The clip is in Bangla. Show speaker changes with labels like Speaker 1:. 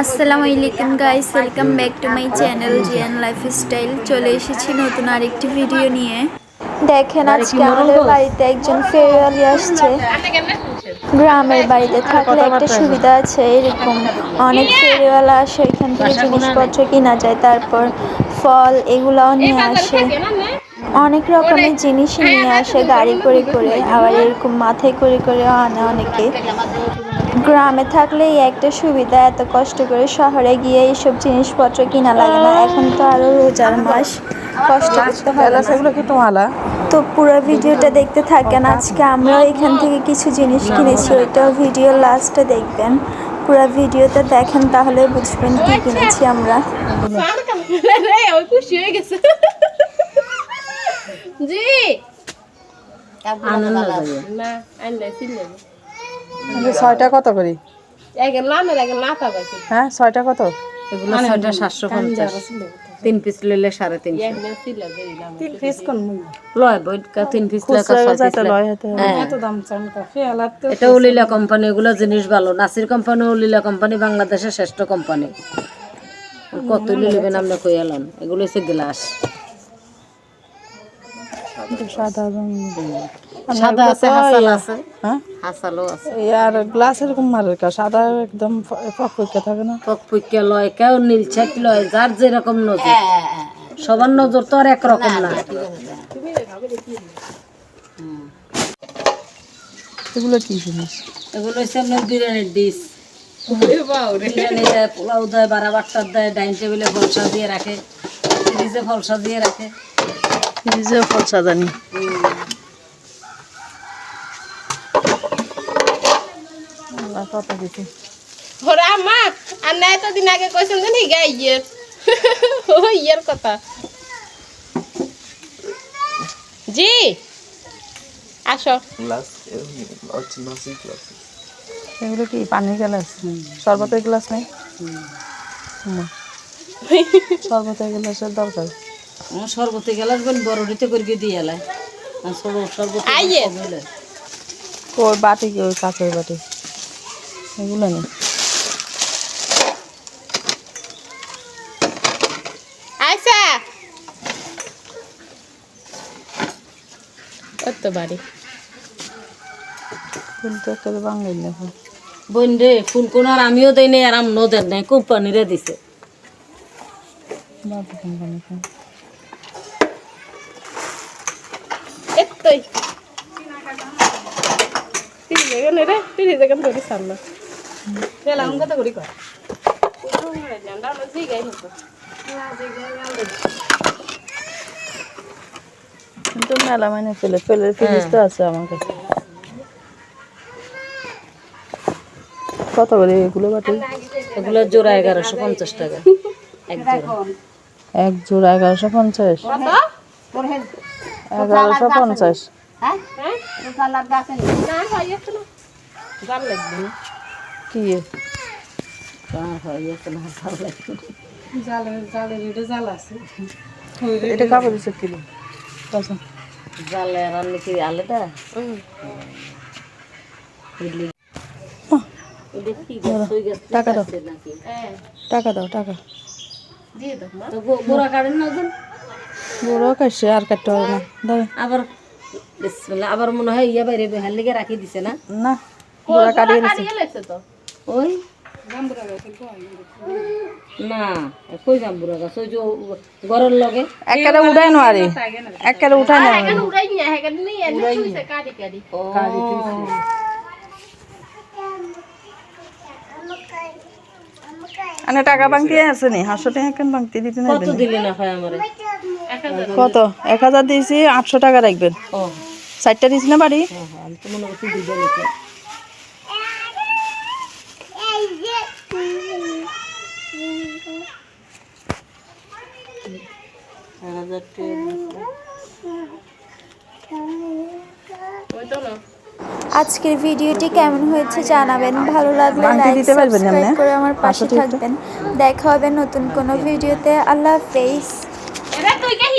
Speaker 1: আসসালামু আলাইকুম guys welcome back to my channel জিয়ান লাইফস্টাইল চলে এসেছি নতুন আরেকটি ভিডিও নিয়ে। দেখেন আজকে আমাদের বাড়িতে একজন ফেরিওয়ালি আসছে। গ্রামের বাড়িতে থাকলে একটা সুবিধা আছে এরকম অনেক ফেরিওয়ালা আসে এখান থেকে জিনিসপত্র কিনা যায় তারপর ফল এগুলাও নিয়ে আসে। অনেক রকমের জিনিসই নিয়ে আসে গাড়ি করে করে আবার এরকম মাথায় করে করেও আনে অনেকে। গ্রামে থাকলে এই একটা সুবিধা এত কষ্ট করে শহরে গিয়ে এইসব জিনিসপত্র কিনা লাগে না। এখন তো আরও রোজার মাস কষ্ট করতে হয় না। তো পুরো ভিডিওটা দেখতে থাকেন। আজকে আমরাও এখান থেকে কিছু জিনিস কিনেছি ওইটাও ভিডিও লাস্টে দেখবেন। পুরো ভিডিওটা দেখেন তাহলে বুঝবেন কি কিনেছি আমরা।
Speaker 2: খুশি হয়ে গেছে। জি।
Speaker 3: ছয়টা কত করি? হ্যাঁ ছয়টা কত?
Speaker 4: এগুলো ছয়টা সাতশো পঞ্চাশ। তিন পিস লইলে সাড়ে তিনশো। লয় তিন পিস লেখা ছয় পিস হ্যাঁ। এটা উলিলা কোম্পানি এগুলো জিনিস ভালো। নাসির কোম্পানি উলিলা কোম্পানি বাংলাদেশের শ্রেষ্ঠ কোম্পানি কত নেবেন আমরা কই এলাম এগুলো হচ্ছে গ্লাস
Speaker 3: সাদা রঙ।
Speaker 4: সাদা আছে হাসাল আছে।
Speaker 3: হ্যাঁ?
Speaker 4: হাসালও আছে।
Speaker 3: আর গ্লাস এরকম মারের কা সাদা একদম পকপকে থাকে না।
Speaker 4: লয় কেউ নীল লয় যার যেরকম নজর। সবার নজর তো আর একরকম না।
Speaker 3: এগুলো কি জিনিস?
Speaker 4: এগুলো হচ্ছে আপনার বিরিয়ানির ডিশ। বিরিয়ানি দেয় পোলাও দেয় বারাবাট্টার দেয় ডাইনিং টেবিলে ফল সাজিয়ে রাখে ফ্রিজে ফল সাজিয়ে রাখে।
Speaker 3: ফ্রিজে ফল সাজানি। আল্লাহ, কত কিছু
Speaker 2: ওরা মা আর নাই তো দিন আগে কইছেন জানি গাই ইয়ের। ও ইয়ের কথা। জি আসো।
Speaker 3: এগুলো কি পানির গ্লাস? শরবতের গ্লাস নেই? হুম। শরবতের গ্লাসের দরকার?
Speaker 4: আমার শরবতে গেলে বড়ডিতে করে দিয়ে এলাই শরবত
Speaker 2: আইয়ে।
Speaker 3: ওই বাটি কি ওই কাঁচের বাটি? এগুলো নেই
Speaker 2: আইসা। ওর বাড়ি।
Speaker 3: কিন্তু একটা বাঙালি দেখো
Speaker 4: বোন রে ফুল কোন আর আমিও দেই নাই আর আমনও দেন নাই কোম্পানিরে দিছে।
Speaker 3: কোম্পানি
Speaker 2: তিরিশ জায়গা রে তিরিশ জায়গা ধরে সামনে করি
Speaker 3: কিন্তু মেলা মানে ফেলে ফেলে ফ্রিজ তো আছে আমার কাছে। কত করে এগুলো বাটি?
Speaker 4: এগুলো জোড়া এগারোশো পঞ্চাশ টাকা। এক জোড়া।
Speaker 3: এক জোড়া এগারোশো পঞ্চাশ। এগারোশো পঞ্চাশ কি এ?
Speaker 4: কার হয় এত না ভালো লাগে
Speaker 3: এটা কাপড় দিচ্ছে কিলো
Speaker 4: জালে রান্না কি আলাদা? কি গাছ ওই গাছ
Speaker 3: টাকা দাও।
Speaker 4: নাকি?
Speaker 3: টাকা দাও টাকা।
Speaker 4: তো গো- গোড়া কাটেন না
Speaker 3: বড় কাটছে আর কাটতে হবে না। দাও
Speaker 4: আবার বিসমিল্লাহ, আবার মনে হয় ইয়া বাইরে লেগে রাখি দিছে না?
Speaker 3: না বড় কাটিয়ে দিচ্ছে
Speaker 4: ওই? না কই যাম গাছ? ওই যে ঘরের লগে।
Speaker 3: একেবারে উঠাই একেবারে আনে টাকা বাংতি আছে নি? হাঁসশো টাকা কেন বাংতি দিতে না
Speaker 4: কত দিলে না হয় আমারে?
Speaker 3: কত? এক হাজার দিয়েছি আটশো টাকা রাখবেন।
Speaker 4: ও।
Speaker 3: চারটা দিয়েছি না বাড়ি?
Speaker 4: হ্যাঁ হ্যাঁ মনে
Speaker 1: আজকের ভিডিওটি কেমন হয়েছে জানাবেন ভালো লাগলে লাইক সাবস্ক্রাইব করে আমার পাশে থাকবেন। দেখা হবে নতুন কোনো ভিডিওতে। আল্লাহ হাফেজ। ¿Qué